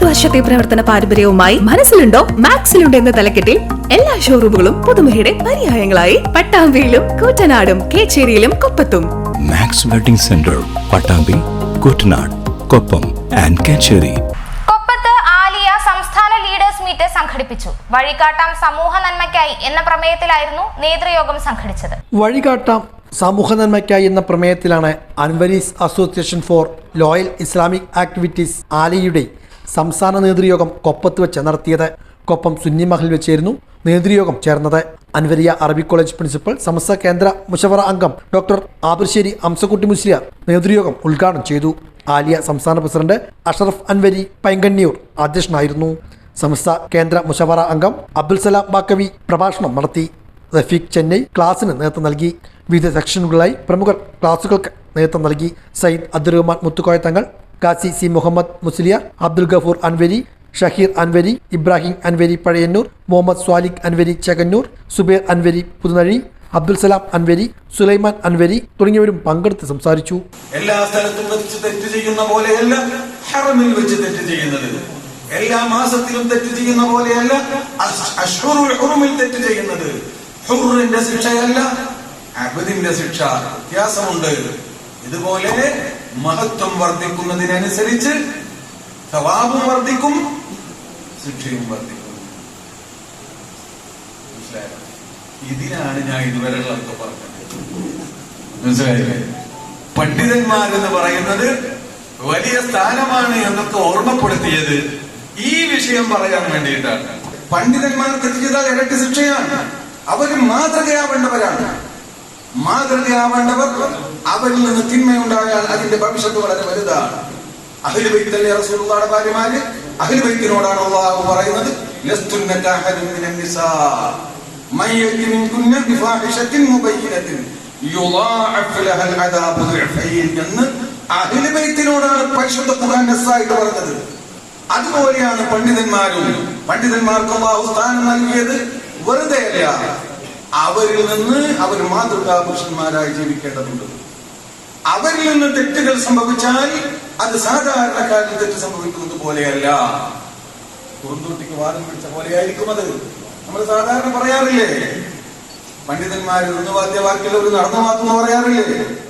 മുപ്പത് വർഷത്തെ പ്രവർത്തന പാരമ്പര്യവുമായി മനസ്സിലുണ്ടോ? മാക്സിലുണ്ടോ എന്ന തലക്കെട്ടിൽ എല്ലാ ഷോറൂമുകളും പുതുമയുടെ പര്യായങ്ങളായി. പട്ടാമ്പിയിലും കൂറ്റനാടും കേച്ചേരിയിലും കൊപ്പത്തും. Max wedding centre Pattambi Koottanad Koppam and Kechery. കൊപ്പത്ത് Aalia സംസ്ഥാന ലീഡേഴ്സ് മീറ്റ് സംഘടിപ്പിച്ചു. വഴികാട്ടാം സമൂഹ നന്മയ്ക്കായി എന്ന പ്രമേയത്തിലായിരുന്നു നേതൃയോഗം സംഘടിച്ചത്. വഴികാട്ടാം സമൂഹ നന്മയ്ക്കായി എന്ന പ്രമേയത്തിലാണ് Anvarees association for loyal Islamic activities ആലിയുടെ സംസ്ഥാന നേതൃയോഗം കൊപ്പത്ത് വെച്ച് നടത്തിയത്. കൊപ്പം സുന്നി മഹൽ വെച്ചായിരുന്നു നേതൃയോഗം ചേർന്നത്. അൻവരിയ അറബി കോളേജ് പ്രിൻസിപ്പൽ സമസ്ത കേന്ദ്ര മുഷവറ അംഗം ഡോക്ടർ ആബർശ്ശേരി അംസക്കുട്ടി മുസ്ലിയാർ നേതൃയോഗം ഉദ്ഘാടനം ചെയ്തു. ആലിയ സംസ്ഥാന പ്രസിഡന്റ് അഷറഫ് അൻവരി പൈങ്കണ്ണിയൂർ അധ്യക്ഷനായിരുന്നു. സമസ്ത കേന്ദ്ര മുഷവറ അംഗം അബ്ദുൽ സലാം ബാക്കവി പ്രഭാഷണം നടത്തി. റഫീഖ് ചെന്നൈ ക്ലാസിന് നേതൃത്വം നൽകി. വിവിധ സെക്ഷനുകളിലായി പ്രമുഖർ ക്ലാസുകൾക്ക് നേതൃത്വം നൽകി. സയ്യിദ് അബ്ദുറഹ്മാൻ മുത്തുക്കോയ തങ്ങൾ കാസി സി മുഹമ്മദ് മുസ്ലിയ അബ്ദുൽ ഗഫൂർ അൻവരി ഷഹീർ അൻവരി ഇബ്രാഹിം അൻവരി പഴയന്നൂർ മുഹമ്മദ് സ്വാലിഖ് അൻവരി ചെകന്നൂർ സുബേർ അൻവരി പുതുനഴി അബ്ദുൽ സലാം അൻവരി സുലൈമാൻ അൻവരി തുടങ്ങിയവരും പങ്കെടുത്ത് സംസാരിച്ചു. എല്ലാ സ്ഥലത്തും വെച്ച് തെറ്റ് ചെയ്യുന്ന പോലെയല്ല ഹറമിൽ വെച്ച് തെറ്റ് ചെയ്യുന്നത്. എല്ലാ മാസത്തിലും തെറ്റ് ചെയ്യുന്ന പോലെയല്ല ഹുറുമിൽ തെറ്റ് ചെയ്യുന്നത്. ഹുറിന്റെ ശിക്ഷയല്ല അബദിന്റെ ശിക്ഷ വ്യത്യാസമുണ്ട്. ഇതുപോലെ മഹത്വം വർദ്ധിക്കുന്നതിനനുസരിച്ച് സവാബും വർദ്ധിക്കും ശിക്ഷയും വർദ്ധിക്കും. ഇതിനാണ് ഞാൻ ഇതുവരെയുള്ളതൊക്കെ പറഞ്ഞത്. മനസ്സിലായില്ലേ? പണ്ഡിതന്മാരെന്ന് പറയുന്നത് വലിയ സ്ഥാനമാണ് എന്നൊക്കെ ഓർമ്മപ്പെടുത്തിയത് ഈ വിഷയം പറയാൻ വേണ്ടിയിട്ടാണ്. പണ്ഡിതന്മാർ തെറ്റ് ചെയ്താൽ ഇരട്ടി ശിക്ഷയാണ്. അവർ മാതൃകയാവേണ്ടവരാണ്. മാതൃകയാവേണ്ടവർ അവരിൽ നിന്ന് തിന്മയുണ്ടായാൽ അതിന്റെ ഭവിഷ്യത്ത് വളരെ വലുതാണ്. അഖില ബൈത്തല്ലേ റസൂലുള്ളാഹുടെ ഭാര്യമാര്? അഖില അള്ളാഹു പറയുന്നത് അതുപോലെയാണ് പണ്ഡിതന്മാരും പണ്ഡിതന്മാർക്ക് അള്ളാഹു സ്ഥാനം നൽകിയത് വെറുതെ അല്ല. അവരിൽ നിന്ന് അവർ മാതൃകാ പുരുഷന്മാരായി ജീവിക്കേണ്ടതുണ്ട്. അവരിൽ നിന്ന് തെറ്റുകൾ സംഭവിച്ചാൽ അത് സാധാരണക്കാരിൽ തെറ്റ് സംഭവിക്കുന്നത് പോലെയല്ല. കുറുന്തോട്ടിക്ക് വാദം പിടിച്ച പോലെയായിരിക്കും അത്. നമ്മൾ സാധാരണ പറയാറില്ലേ? പണ്ഡിതന്മാർ നിന്ന് വാദ്യവാക്കിൽ ഒരു നടന്നു മാത്രം പറയാറില്ലേ?